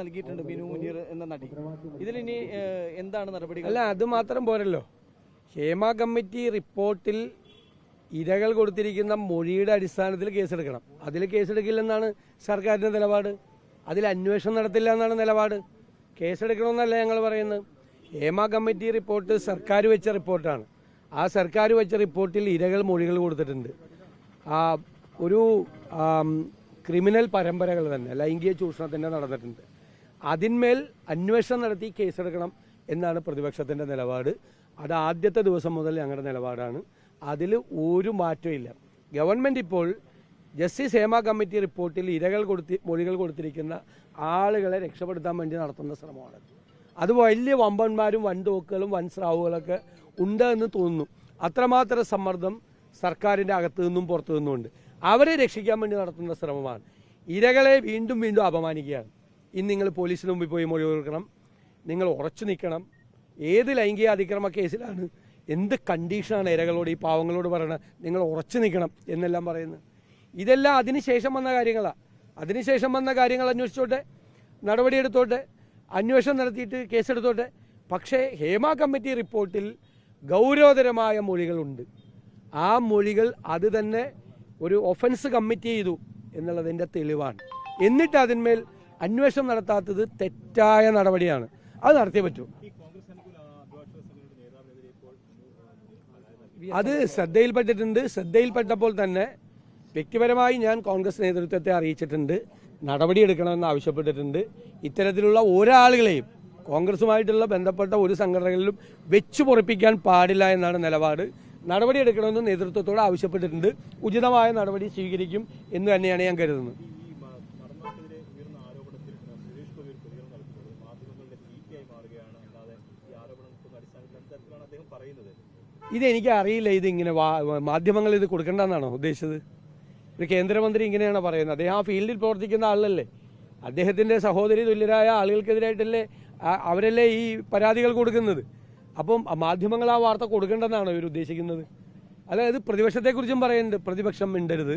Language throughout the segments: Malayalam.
നൽകിയിട്ടുണ്ട് ബിനു മുനീർ എന്ന നടി. ഇതിലിനി എന്താണ് നടപടി അല്ല അത് മാത്രം പോരല്ലോ. ഹേമ കമ്മിറ്റി റിപ്പോർട്ടിൽ ഇരകൾ കൊടുത്തിരിക്കുന്ന മൊഴിയുടെ അടിസ്ഥാനത്തിൽ കേസെടുക്കണം. അതിൽ കേസെടുക്കില്ലെന്നാണ് സർക്കാരിന്റെ നിലപാട്. അതിൽ അന്വേഷണം നടത്തില്ല എന്നാണ് നിലപാട്. കേസെടുക്കണമെന്നല്ല ഞങ്ങൾ പറയുന്നത്. ഹേമ കമ്മിറ്റി റിപ്പോർട്ട് സർക്കാർ വെച്ച റിപ്പോർട്ടാണ്. ആ സർക്കാർ വെച്ച റിപ്പോർട്ടിൽ ഇരകൾ മൊഴികൾ കൊടുത്തിട്ടുണ്ട്. ആ ഒരു ക്രിമിനൽ പരമ്പരകൾ തന്നെ ലൈംഗിക ചൂഷണത്തിന്റെ നടന്നിട്ടുണ്ട്. അതിന്മേൽ അന്വേഷണം നടത്തി കേസെടുക്കണം എന്നാണ് പ്രതിപക്ഷത്തിന്റെ നിലപാട്. അത് ആദ്യത്തെ ദിവസം മുതൽ ഞങ്ങളുടെ നിലപാടാണ്. അതിൽ ഒരു മാറ്റവും ഇല്ല. ഗവൺമെന്റ് ഇപ്പോൾ ജസ്റ്റിസ് ഹേമ കമ്മിറ്റി റിപ്പോർട്ടിൽ ഇരകൾ കൊടുത്തി മൊഴികൾ കൊടുത്തിരിക്കുന്ന ആളുകളെ രക്ഷപ്പെടുത്താൻ വേണ്ടി നടത്തുന്ന ശ്രമമാണ്. അത് വലിയ വമ്പന്മാരും വൻതോക്കുകളും വൻ സ്രാവുകളൊക്കെ ഉണ്ട് എന്ന് തോന്നുന്നു. അത്രമാത്രം സമ്മർദ്ദം സർക്കാരിന്റെ അകത്തു നിന്നും പുറത്തു നിന്നുമുണ്ട്. അവരെ രക്ഷിക്കാൻ വേണ്ടി നടത്തുന്ന ശ്രമമാണ്. ഇരകളെ വീണ്ടും വീണ്ടും അപമാനിക്കുകയാണ്. ഇന്ന് നിങ്ങൾ പോലീസിന് മുമ്പിൽ പോയി മൊഴി കൊടുക്കണം. നിങ്ങൾ ഉറച്ചു നിൽക്കണം. ഏത് ലൈംഗിക അതിക്രമ കേസിലാണ് എന്ത് കണ്ടീഷനാണ് ഇരകളോട് ഈ പാവങ്ങളോട് പറയണത് നിങ്ങൾ ഉറച്ചു നിൽക്കണം എന്നെല്ലാം പറയുന്നത് ഇതെല്ലാം അതിനുശേഷം വന്ന കാര്യങ്ങളാണ് അതിനുശേഷം വന്ന കാര്യങ്ങൾ അന്വേഷിച്ചോട്ടെ നടപടിയെടുത്തോട്ടെ അന്വേഷണം നടത്തിയിട്ട് കേസെടുത്തോട്ടെ പക്ഷേ ഹേമ കമ്മിറ്റി റിപ്പോർട്ടിൽ ഗൗരവതരമായ മൊഴികളുണ്ട്. ആ മൊഴികൾ അത് തന്നെ ഒരു ഒഫൻസ് കമ്മിറ്റ് ചെയ്തു എന്നുള്ളതിന്റെ തെളിവാണ്. എന്നിട്ട് അതിന്മേൽ അന്വേഷണം നടത്താത്തത് തെറ്റായ നടപടിയാണ്. അത് നടത്തിയേ പറ്റൂ. അത് ശ്രദ്ധയിൽപ്പെട്ടിട്ടുണ്ട്. ശ്രദ്ധയിൽപ്പെട്ടപ്പോൾ തന്നെ വ്യക്തിപരമായി ഞാൻ കോൺഗ്രസ് നേതൃത്വത്തെ അറിയിച്ചിട്ടുണ്ട്. നടപടിയെടുക്കണമെന്ന് ആവശ്യപ്പെട്ടിട്ടുണ്ട്. ഇത്തരത്തിലുള്ള ഒരാളുകളെയും കോൺഗ്രസുമായിട്ടുള്ള ബന്ധപ്പെട്ട ഒരു സംഘടനകളിലും വെച്ചു പൊറപ്പിക്കാൻ പാടില്ല എന്നാണ് നിലപാട്. നടപടിയെടുക്കണമെന്ന് നേതൃത്വത്തോട് ആവശ്യപ്പെട്ടിട്ടുണ്ട്. ഉചിതമായ നടപടി സ്വീകരിക്കും എന്ന് തന്നെയാണ് ഞാൻ കരുതുന്നത്. ഇതെനിക്ക് അറിയില്ല ഇത് ഇങ്ങനെ മാധ്യമങ്ങൾ ഇത് കൊടുക്കണ്ടെന്നാണോ ഉദ്ദേശിച്ചത്? ഒരു കേന്ദ്രമന്ത്രി ഇങ്ങനെയാണ് പറയുന്നത്. അദ്ദേഹം ആ ഫീൽഡിൽ പ്രവർത്തിക്കുന്ന ആളല്ലേ. അദ്ദേഹത്തിന്റെ സഹോദരി തുല്യരായ ആളുകൾക്കെതിരായിട്ടല്ലേ അവരല്ലേ ഈ പരാതികൾ കൊടുക്കുന്നത്. അപ്പം മാധ്യമങ്ങൾ ആ വാർത്ത കൊടുക്കേണ്ടെന്നാണോ ഇവർ ഉദ്ദേശിക്കുന്നത്? അതായത് പ്രതിപക്ഷത്തെക്കുറിച്ചും പറയുന്നുണ്ട്. പ്രതിപക്ഷം മിണ്ടരുത്.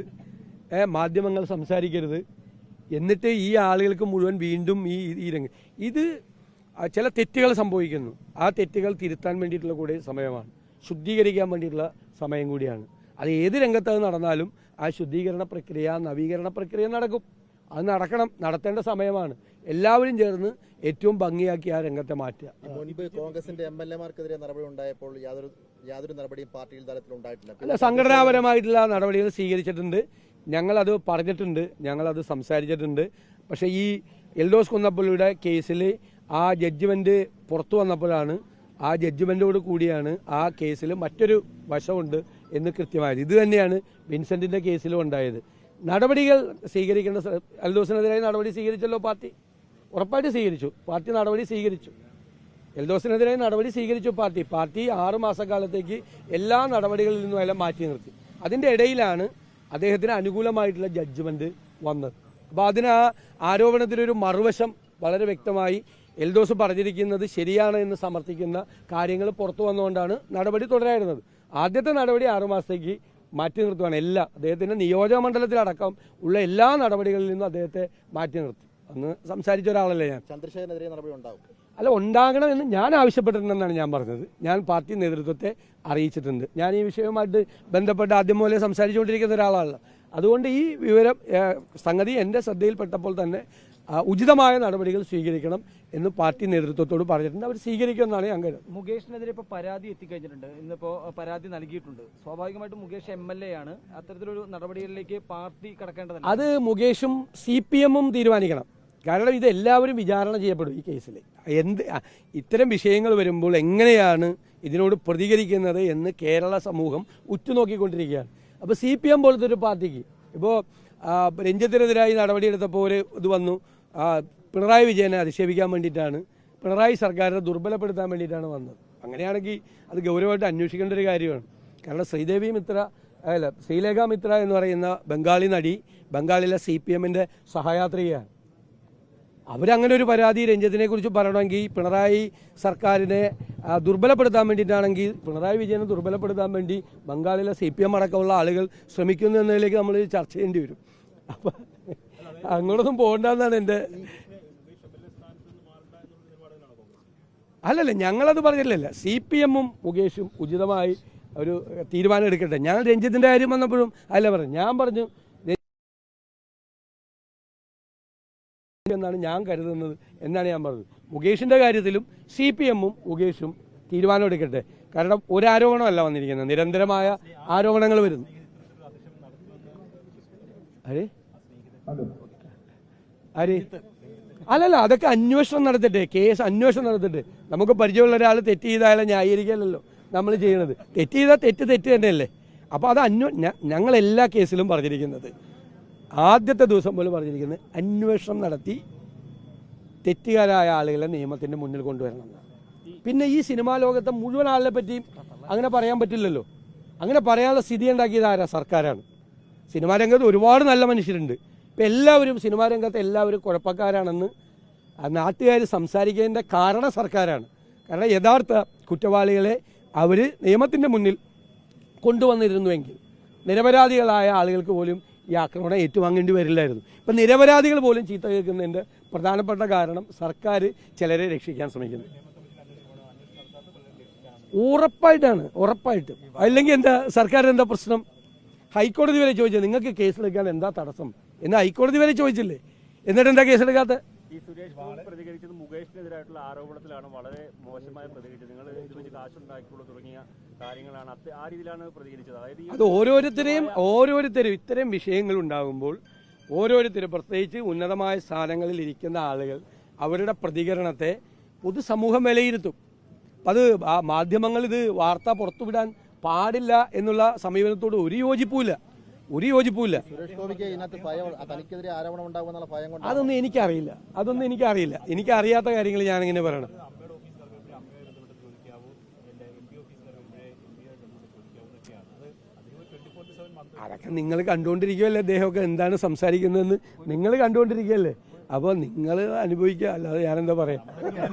മാധ്യമങ്ങൾ സംസാരിക്കരുത്. എന്നിട്ട് ഈ ആളുകൾക്ക് മുഴുവൻ വീണ്ടും ഈ ഈ രംഗം. ഇത് ചില തെറ്റുകൾ സംഭവിക്കുന്നു. ആ തെറ്റുകൾ തിരുത്താൻ വേണ്ടിയിട്ടുള്ള കൂടി സമയമാണ്. ശുദ്ധീകരിക്കാൻ വേണ്ടിയിട്ടുള്ള സമയം കൂടിയാണ്. അത് ഏത് രംഗത്ത് നടന്നാലും ആ ശുദ്ധീകരണ പ്രക്രിയ നവീകരണ പ്രക്രിയ നടക്കും. അത് നടക്കണം നടത്തേണ്ട സമയമാണ്. എല്ലാവരും ചേർന്ന് ഏറ്റവും ഭംഗിയാക്കി ആ രംഗത്തെ മാറ്റുക. മുൻപ് കോൺഗ്രസിന്റെ എം എൽ എമാർക്കെതിരെ നടപടി ഉണ്ടായപ്പോൾ യാതൊരു യാതൊരു നടപടിയും പാർട്ടിയിൽ തലത്തിൽ ഉണ്ടായിട്ടില്ല. അല്ല സംഘടനാപരമായിട്ടുള്ള നടപടികൾ സ്വീകരിച്ചിട്ടുണ്ട്. ഞങ്ങളത് പറഞ്ഞിട്ടുണ്ട് ഞങ്ങളത് സംസാരിച്ചിട്ടുണ്ട്. പക്ഷേ ഈ എൽഡോസ് കുന്നപ്പള്ളിയുടെ കേസിൽ ആ ജഡ്ജ്മെന്റ് പുറത്തു വന്നപ്പോഴാണ് ആ ജഡ്ജ്മെന്റോട് കൂടിയാണ് ആ കേസിൽ മറ്റൊരു വശമുണ്ട് എന്ന് കൃത്യമായത്. ഇത് തന്നെയാണ് വിൻസെന്റിന്റെ കേസിലും ഉണ്ടായത്. നടപടികൾ സ്വീകരിക്കേണ്ട എൽദോസിനെതിരായി നടപടി സ്വീകരിച്ചല്ലോ പാർട്ടി? ഉറപ്പായിട്ട് സ്വീകരിച്ചു. പാർട്ടി നടപടി സ്വീകരിച്ചു. എൽദോസിനെതിരായി നടപടി സ്വീകരിച്ചു പാർട്ടി. പാർട്ടി ആറു മാസക്കാലത്തേക്ക് എല്ലാ നടപടികളിൽ നിന്നും എല്ലാം മാറ്റി നിർത്തി. അതിന്റെ ഇടയിലാണ് അദ്ദേഹത്തിന് അനുകൂലമായിട്ടുള്ള ജഡ്ജ്മെന്റ് വന്നത്. അപ്പോൾ അതിന് ആ ആരോപണത്തിനൊരു മറുവശം വളരെ വ്യക്തമായി എൽദോസ് പറഞ്ഞിരിക്കുന്നത് ശരിയാണ് എന്ന് സമർത്ഥിക്കുന്ന കാര്യങ്ങൾ പുറത്തു വന്നുകൊണ്ടാണ് നടപടി തുടരായിരുന്നത്. ആദ്യത്തെ നടപടി ആറുമാസത്തേക്ക് മാറ്റി നിർത്തുകയാണ്. എല്ലാ അദ്ദേഹത്തിന്റെ നിയോജക മണ്ഡലത്തിലടക്കം ഉള്ള എല്ലാ നടപടികളിൽ നിന്നും അദ്ദേഹത്തെ മാറ്റി നിർത്തി. അന്ന് സംസാരിച്ച ഒരാളല്ലേ ഞാൻ? ചന്ദ്രശേഖരനെതിരെ നടപടി ഉണ്ടാവും. അല്ല ഉണ്ടാകണമെന്ന് ഞാൻ ആവശ്യപ്പെട്ടിട്ടുണ്ടെന്നാണ് ഞാൻ പറഞ്ഞത്. ഞാൻ പാർട്ടി നേതൃത്വത്തെ അറിയിച്ചിട്ടുണ്ട്. ഞാൻ ഈ വിഷയവുമായിട്ട് ബന്ധപ്പെട്ട് ആദ്യം മുതലേ സംസാരിച്ചുകൊണ്ടിരിക്കുന്ന ഒരാളാണ് അതുകൊണ്ട് ഈ വിവരം സംഗതി എന്റെ ശ്രദ്ധയിൽപ്പെട്ടപ്പോൾ തന്നെ ഉചിതമായ നടപടികൾ സ്വീകരിക്കണം എന്ന് പാർട്ടി നേതൃത്വത്തോട് പറഞ്ഞിട്ടുണ്ട്. അവർ സ്വീകരിക്കുമെന്നാണ് ഞാൻ കരുതുന്നത്. മുകേഷിനെതിരെ ഇപ്പോൾ പരാതി എത്തിക്കഴിഞ്ഞിട്ടുണ്ട്. ഇന്നിപ്പോൾ പരാതി നൽകിയിട്ടുണ്ട്. സ്വാഭാവികമായിട്ടും മുകേഷ് എം എൽ എ ആണ് അത്തരത്തിലൊരു നടപടികളിലേക്ക് പാർട്ടി കടക്കേണ്ടതല്ല. അത് മുകേഷും സി പി എമ്മും തീരുമാനിക്കണം. കാരണം ഇത് എല്ലാവരും വിചാരണ ചെയ്യപ്പെടും ഈ കേസിൽ എന്ത് ഇത്തരം വിഷയങ്ങൾ വരുമ്പോൾ എങ്ങനെയാണ് ഇതിനോട് പ്രതികരിക്കുന്നത് എന്ന് കേരള സമൂഹം ഉറ്റുനോക്കിക്കൊണ്ടിരിക്കുകയാണ്. അപ്പോൾ സി പി എം പോലത്തെ ഒരു പാർട്ടിക്ക് ഇപ്പോൾ രഞ്ജിത്തിനെതിരായി നടപടിയെടുത്തപ്പോൾ ഒരു ഇത് വന്നു. പിണറായി വിജയനെ അധിക്ഷേപിക്കാൻ വേണ്ടിയിട്ടാണ് പിണറായി സർക്കാരിനെ ദുർബലപ്പെടുത്താൻ വേണ്ടിയിട്ടാണ് വന്നത്. അങ്ങനെയാണെങ്കിൽ അത് ഗൗരവമായിട്ട് അന്വേഷിക്കേണ്ട ഒരു കാര്യമാണ്. കാരണം ശ്രീദേവി മിത്ര അല്ല ശ്രീലേഖ മിത്ര എന്ന് പറയുന്ന ബംഗാളി നടി ബംഗാളിലെ സി പി എമ്മിന്റെ സഹയാത്രികയാണ്. അവരങ്ങനെ ഒരു പരാതി രഞ്ജിത്തിനെ കുറിച്ച് പറയണമെങ്കിൽ പിണറായി സർക്കാരിനെ ദുർബലപ്പെടുത്താൻ വേണ്ടിയിട്ടാണെങ്കിൽ പിണറായി വിജയനെ ദുർബലപ്പെടുത്താൻ വേണ്ടി ബംഗാളിലെ സി പി എം അടക്കമുള്ള ആളുകൾ ശ്രമിക്കുന്നു എന്നതിലേക്ക് നമ്മൾ ചർച്ച ചെയ്യേണ്ടി വരും. അപ്പം അങ്ങോട്ടൊന്നും പോകണ്ടെന്നാണ് എന്റെ അല്ലല്ല ഞങ്ങളത് പറഞ്ഞില്ലല്ല. സി പി എമ്മും മുകേഷും ഉചിതമായി ഒരു തീരുമാനം എടുക്കട്ടെ. ഞാൻ രഞ്ജിത്തിന്റെ കാര്യം വന്നപ്പോഴും അല്ല പറഞ്ഞു. ഞാൻ പറഞ്ഞു എന്നാണ് ഞാൻ കരുതുന്നത് എന്നാണ് ഞാൻ പറഞ്ഞത്. മുകേഷിന്റെ കാര്യത്തിലും സി പി എമ്മും മുകേഷും തീരുമാനം എടുക്കട്ടെ. കാരണം ഒരു ആരോപണമല്ല വന്നിരിക്കുന്നത്. നിരന്തരമായ ആരോപണങ്ങൾ വരുന്നു. ആര് ആര്? അല്ലല്ല അതൊക്കെ അന്വേഷണം നടത്തട്ടെ. കേസ് അന്വേഷണം നടത്തട്ടെ. നമുക്ക് പരിചയമുള്ള ഒരാൾ തെറ്റ് ചെയ്ത അയാളെ നമ്മൾ ചെയ്യണത്. തെറ്റ് ചെയ്താൽ തെറ്റ് തെറ്റ് തന്നെയല്ലേ? അപ്പോൾ അത് അന്വ ഞങ്ങൾ എല്ലാ കേസിലും പറഞ്ഞിരിക്കുന്നത്. ആദ്യത്തെ ദിവസം പോലും പറഞ്ഞിരിക്കുന്നത് അന്വേഷണം നടത്തി തെറ്റുകാരായ ആളുകളെ നിയമത്തിന്റെ മുന്നിൽ കൊണ്ടുവരണം. പിന്നെ ഈ സിനിമാ ലോകത്തെ മുഴുവൻ ആളിനെ പറ്റിയും അങ്ങനെ പറയാൻ പറ്റില്ലല്ലോ. അങ്ങനെ പറയാനുള്ള സ്ഥിതി ഉണ്ടാക്കിയത് ആരാ? സർക്കാരാണ്. സിനിമാ രംഗത്ത് ഒരുപാട് നല്ല മനുഷ്യരുണ്ട്. ഇപ്പം എല്ലാവരും സിനിമാ രംഗത്ത് എല്ലാവരും കുഴപ്പക്കാരാണെന്ന് നാട്ടുകാർ സംസാരിക്കുന്നതിന്റെ കാരണം സർക്കാരാണ്. കാരണം യഥാർത്ഥ കുറ്റവാളികളെ അവർ നിയമത്തിന്റെ മുന്നിൽ കൊണ്ടുവന്നിരുന്നുവെങ്കിൽ നിരപരാധികളായ ആളുകൾക്ക് പോലും ഈ ആക്രമണം ഏറ്റുവാങ്ങേണ്ടി വരില്ലായിരുന്നു. ഇപ്പം നിരപരാധികൾ പോലും ചീത്ത കേൾക്കുന്നതിന്റെ പ്രധാനപ്പെട്ട കാരണം സർക്കാർ ചിലരെ രക്ഷിക്കാൻ ശ്രമിക്കുന്നു. ഉറപ്പായിട്ടാണ് ഉറപ്പായിട്ടും. അല്ലെങ്കിൽ എന്താ സർക്കാർ എന്താ പ്രശ്നം? ഹൈക്കോടതി വരെ ചോദിച്ചത് നിങ്ങൾക്ക് കേസെടുക്കാൻ എന്താ തടസ്സം? എന്ന് ഹൈക്കോടതി വരെ ചോദിച്ചില്ലേ? എന്നിട്ട് എന്താ കേസെടുക്കാത്ത? ഈ സുരേഷ് ഗോപി പ്രതികരിച്ചത് മുകേഷിനെതിരായിട്ടുള്ള ആരോപണത്തിലാണ് വളരെ മോശമായി പ്രതികരിച്ചത്. നിങ്ങൾ ഇത് വെച്ച് കാശുണ്ടാക്കിക്കൊള്ളു തുടങ്ങിയ കാര്യങ്ങളാണ് അത് ആ രീതിയിലാണ് പ്രതികരിച്ചത്. അതായത് അത് ഓരോരുത്തരെയും ഓരോരുത്തരും ഇത്തരം വിഷയങ്ങൾ ഉണ്ടാകുമ്പോൾ ഓരോരുത്തരും പ്രത്യേകിച്ച് ഉന്നതമായ സ്ഥാനങ്ങളിൽ ഇരിക്കുന്ന ആളുകൾ അവരുടെ പ്രതികരണത്തെ പൊതുസമൂഹം വിലയിരുത്തും. അത് മാധ്യമങ്ങൾ ഇത് വാർത്ത പുറത്തുവിടാൻ പാടില്ല എന്നുള്ള സമീപനത്തോട് ഒരു യോജിപ്പുമില്ല. ഒരു യോജിപ്പുമില്ല. അതൊന്നും എനിക്കറിയില്ല. അതൊന്നും എനിക്കറിയില്ല. എനിക്കറിയാത്ത കാര്യങ്ങൾ ഞാൻ ഞാനിങ്ങനെ പറയണം. അതൊക്കെ നിങ്ങൾ കണ്ടുകൊണ്ടിരിക്കുകയല്ലേ അദ്ദേഹമൊക്കെ എന്താണ് സംസാരിക്കുന്നതെന്ന് നിങ്ങൾ കണ്ടുകൊണ്ടിരിക്കുകയല്ലേ? അപ്പോൾ നിങ്ങൾ അനുഭവിക്കുക. അല്ലാതെ ഞാനെന്താ പറയാം?